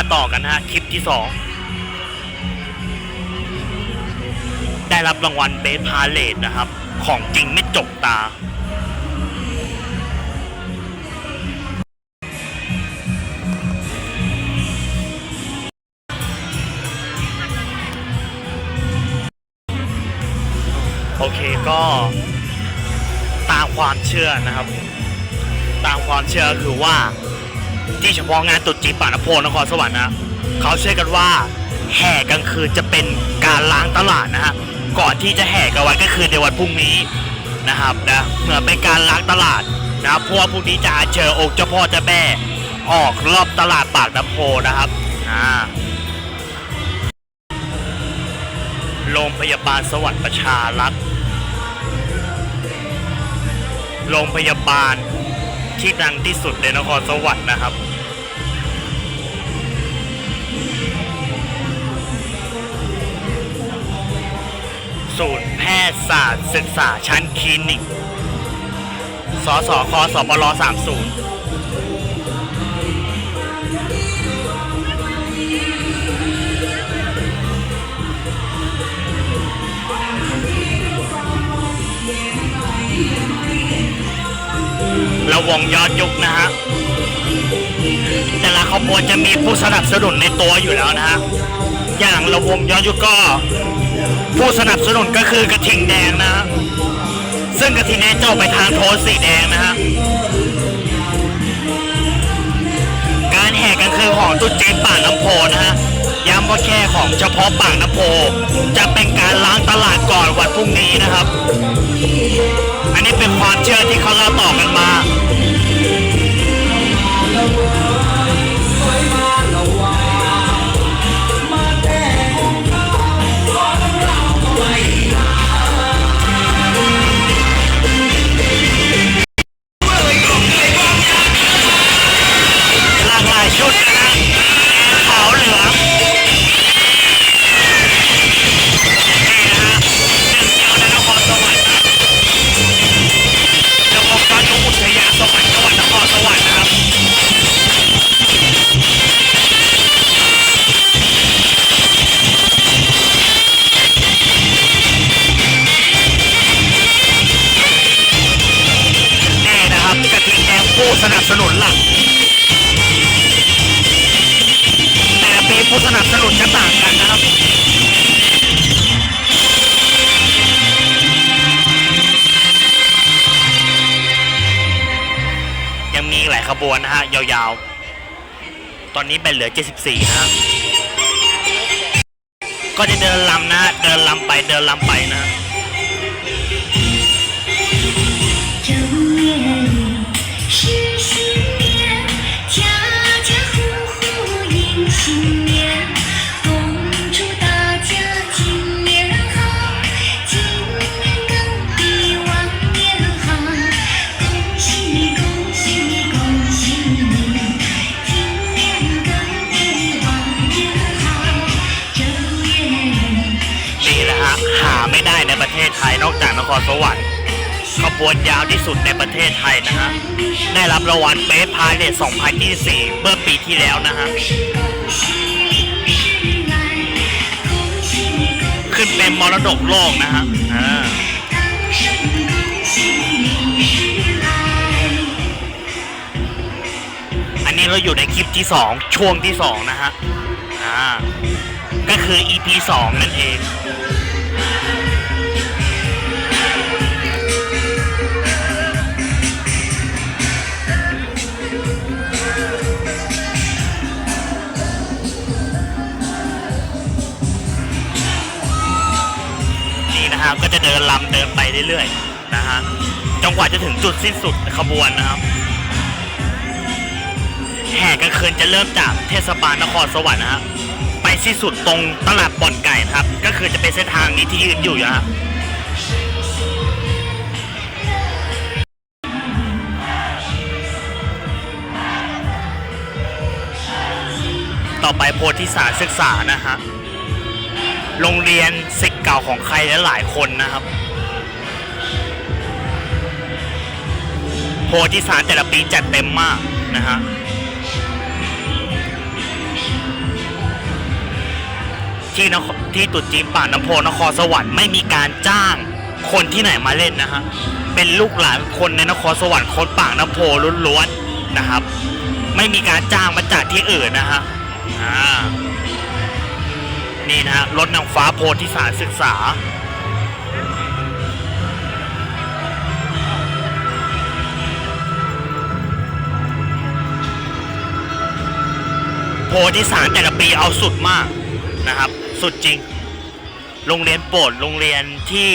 มาต่อกันนะฮะคลิปที่สองได้รับรางวัลเบสพาเลตนะครับ ของจริงไม่จกตา โอเคก็ตามความเชื่อนะครับ ตามความเชื่อคือว่า ที่เฉพาะงานตรุษจีนป่าน้ำโพนครสวรรค์นะเขาเชื่อกันว่าแห่กลางคืนจะเป็นการล้างตลาดนะฮะก่อนที่จะแห่กันวันก็คือในวันพรุ่งนี้นะครับนะเหมือนเป็นการล้างตลาดนะครับเพราะว่าพรุ่งนี้จะเจอองค์เจ้าพ่อเจ้าแม่ออกรอบตลาดปากน้ำโพนะครับอ่าโรงพยาบาลสวัสดิ์ประชารักษ์โรงพยาบาล ที่ดังที่สุดในนครสวรรค์นะครับ ศูนย์แพทยศาสตร์ศึกษาชั้นคลินิก สสคสปล30 ระวงยอนยุคนะฮะแต่ละขบวนจะมีผู้สนับสนุนในตัวอยู่แล้วนะฮะอย่างระวงย้อนยุคก็ ผู้สนับสนุนก็คือกระทิงแดงนะฮะซึ่งกระทิงแดงจะไปทางโทนสีแดงนะฮะการแห่กันคือของตุ๊จีนปากน้ำโพนะฮะย้ำว่าแค่ของเฉพาะปากน้ำโพ จะเป็นการล้างตลาดก่อนวันพรุ่งนี้นะครับ อันนี้เป็นความเชื่อที่เขาเล่าต่อกันมา นุนหลัก แต่ละปีผู้สนับสนุนจะต่างกันนะครับ ยังมีหลายขบวนนะฮะ ยาวๆ ตอนนี้เป็นเหลือ 74 นะฮะก็จะเดินลำนะ เดินลำไป เดินลำไปนะ รสวรรค์ขบวนยาวที่สุดในประเทศไทยนะฮะ ได้รับรางวัลเบสพาเลต2024 เมื่อปีที่แล้วนะฮะ ขึ้นเป็นมรดกโลกนะฮะอ่าอันนี้เราอยู่ในคลิปที่ 2 ช่วงที่ 2 นะฮะ อ่า ก็คือ EP 2 นั่นเอง ลำเดินไปเรื่อยๆนะฮะจนกว่าจะถึงจุดสิ้นสุดขบวนนะครับแห่กลางคืนจะเริ่มจากเทศบาลนครสวรรค์นะฮะไปสิ้นสุดตรงตลาดบ่อนไก่ครับ ก็คือจะเป็นเส้นทางนี้ที่ยืนอยู่นะฮะต่อไปโพธิสารศึกษานะฮะ โรงเรียนศิษย์เก่าของใครหลายคนนะครับโพธิสารแต่ละปีจัดเต็มมากนะฮะที่นที่ตรุษจีนปาน้ำโพนครสวรรค์ไม่มีการจ้างคนที่ไหนมาเล่นนะฮะเป็นลูกหลานคนในนครสวรรค์คนป่าน้ำโพล้วนๆนะครับ ไม่มีการจ้างมาจากที่อื่นนะฮะอ่า นี่นะฮะรถนางฟ้าโพธิสารศึกษา โพธิสารแต่ละปีเอาสุดมากนะครับ สุดจริง โรงเรียนโปรดโรงเรียนที่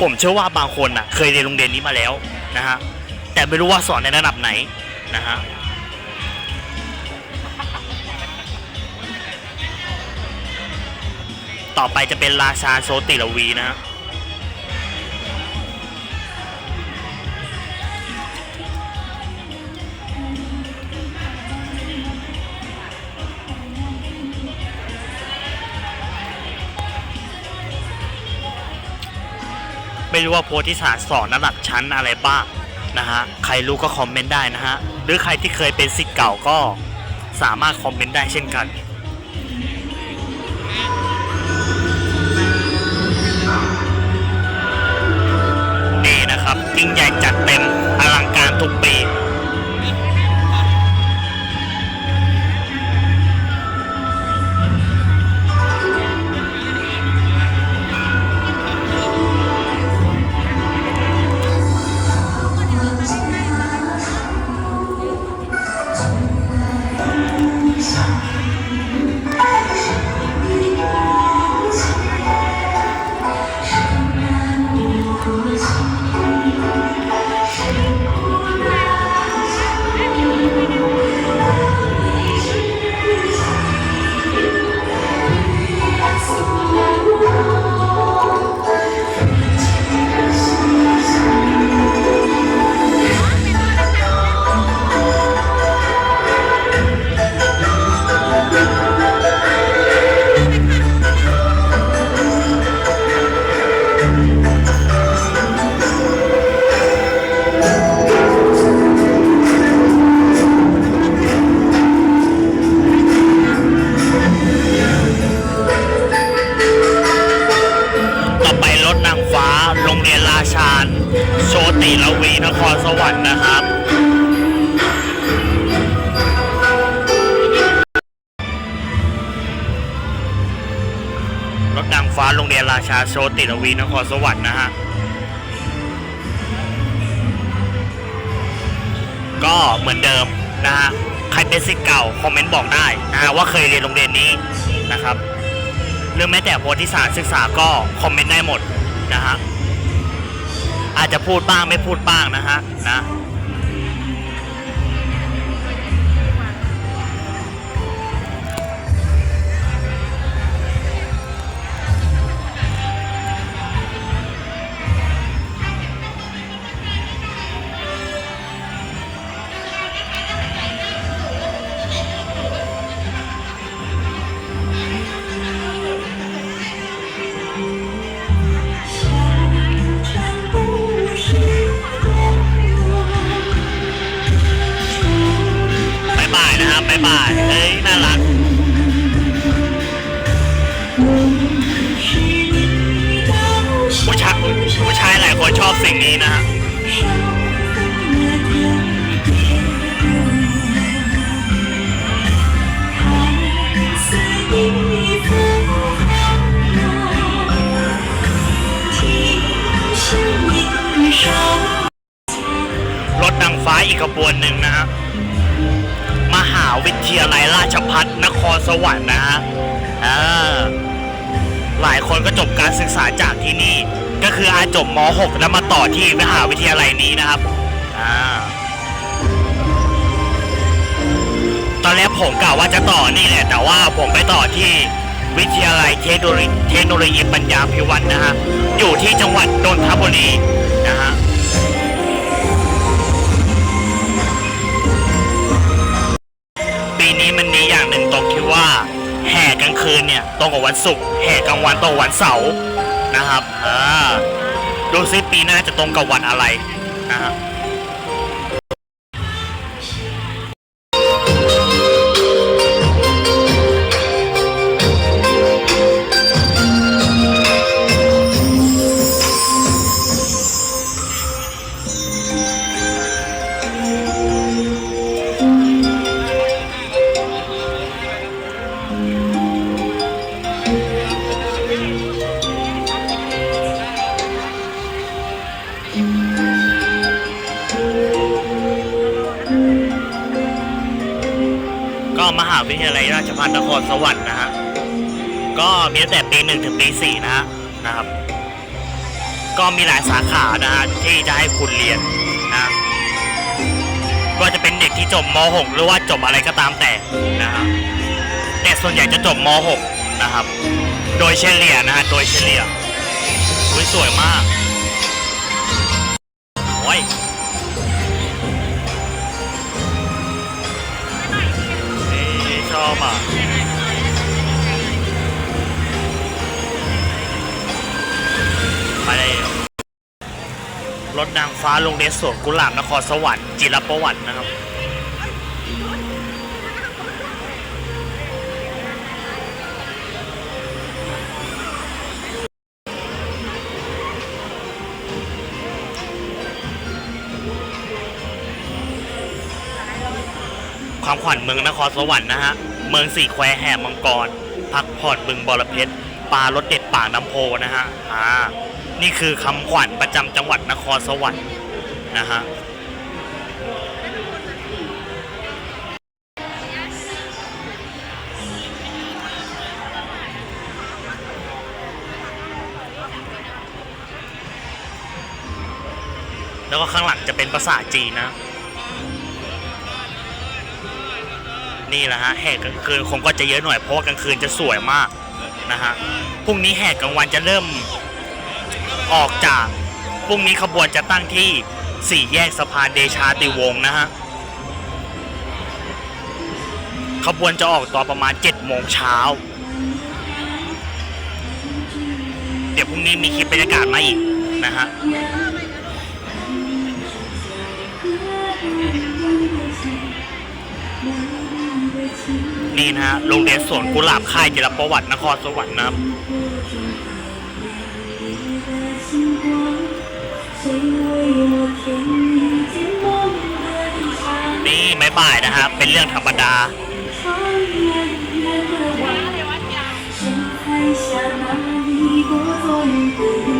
ผมเชื่อว่าบางคนน่ะ เคยเรียนโรงเรียนนี้มาแล้วนะฮะแต่ไม่รู้ว่าสอนในระดับไหนนะฮะ ต่อไปจะเป็นราชาโซติลวีนะไม่รู้ว่าโพธิสารสอนระดับชั้นอะไรบ้างนะฮะ ใครรู้ก็คอมเมนต์ได้นะฮะ หรือใครที่เคยเป็นสิทธิ์เก่าก็สามารถคอมเมนต์ได้เช่นกัน ยิ่งใหญ่จัดเต็มอลังการทุกปี ชาโชติลวีนครสวรรค์นะฮะ ก็เหมือนเดิมนะฮะ ใครเป็นสิทธิ์เก่า คอมเมนต์บอกได้นะฮะว่าเคยเรียนโรงเรียนนี้นะครับหรือแม้แต่โพธิสารศึกษาก็คอมเมนต์ได้หมดนะฮะ อาจจะพูดบ้างไม่พูดบ้างนะฮะนะ บายนะครับบายบายเฮ้ยน่ารักผู้ชายผู้ชายหลายคนชอบสิ่งนี้นะฮะรถนางฟ้าอีกขบวนหนึ่งนะฮะ วิทยาลัยราชพัฒนครสวรรค์นะฮะอ่าหลายคนก็จบการศึกษาจากที่นี่ ก็คืออาจบม .6 แล้วมาต่อที่มหาวิทยาลัยนี้นะครับอ่าตอนแรกผมกะว่าจะต่อนี่แหละ แต่ว่าผมไปต่อที่วิทยาลัยเทคโนโลยีปัญญาพิวัตรนะฮะ อยู่ที่จังหวัดนนทบุรีนะฮะ คืนเนี่ยตรงกับวันศุกร์แห่กลางวันตรงวันเสาร์นะครับอ่าดูซิปีหน้าจะตรงกับวันอะไรนะครับ ก็มหาวิทยาลัยราชภัฏนครสวรรค์นะฮะ ก็มีตั้งแต่ปีหนึ่งถึงปีสี่นะฮะนะครับ ก็มีหลายสาขานะฮะที่จะให้คุณเรียนนะก็จะเป็นเด็กที่จบม .6 หรือว่าจบอะไรก็ตามแต่นะฮะแต่ส่วนใหญ่จะจบม .6 นะครับ โดยเฉลี่ยนะฮะ โดยเฉลี่ยสวยมาก โอ้ยนี่ชอบอะมาเลยรถนางฟ้าลงเรียนสวนกุหลาบนครสวรรค์จิรประวัตินะครับ ขวัญเมืองนครสวรรค์นะฮะ เมืองสี่แควแห่มังกร พักผ่อนบึงบรเพชรปลารสเด็ดปากน้ำโพนะฮะ อ่า นี่คือคำขวัญประจำจังหวัดนครสวรรค์นะฮะแล้วก็ข้างหลังจะเป็นภาษาจีนนะ นี่แหละฮะแห่กลางคืนคงก็จะเยอะหน่อยเพราะว่ากลางคืนจะสวยมากนะฮะพรุ่งนี้แห่กลางวันจะเริ่มออกจากพรุ่งนี้ขบวนจะตั้งที่สี่แยกสะพานเดชาติวงศ์นะฮะขบวนจะออกตอนประมาณ7จ็ดโมงเช้าเดี๋ยวพรุ่งนี้มีคลิปบรรยากาศมาอีกนะฮะ นี่นะฮะโรงเรียนสวนกุหลาบค่ายจิรประวัตินครสวรรค์นะครับนี่ไม่บ่ายนะฮะเป็นเรื่องธรรมดาฉันให้ฉันมาดีก็ทนกู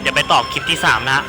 เดี๋ยวไปต่อคลิปที่ 3 นะฮะ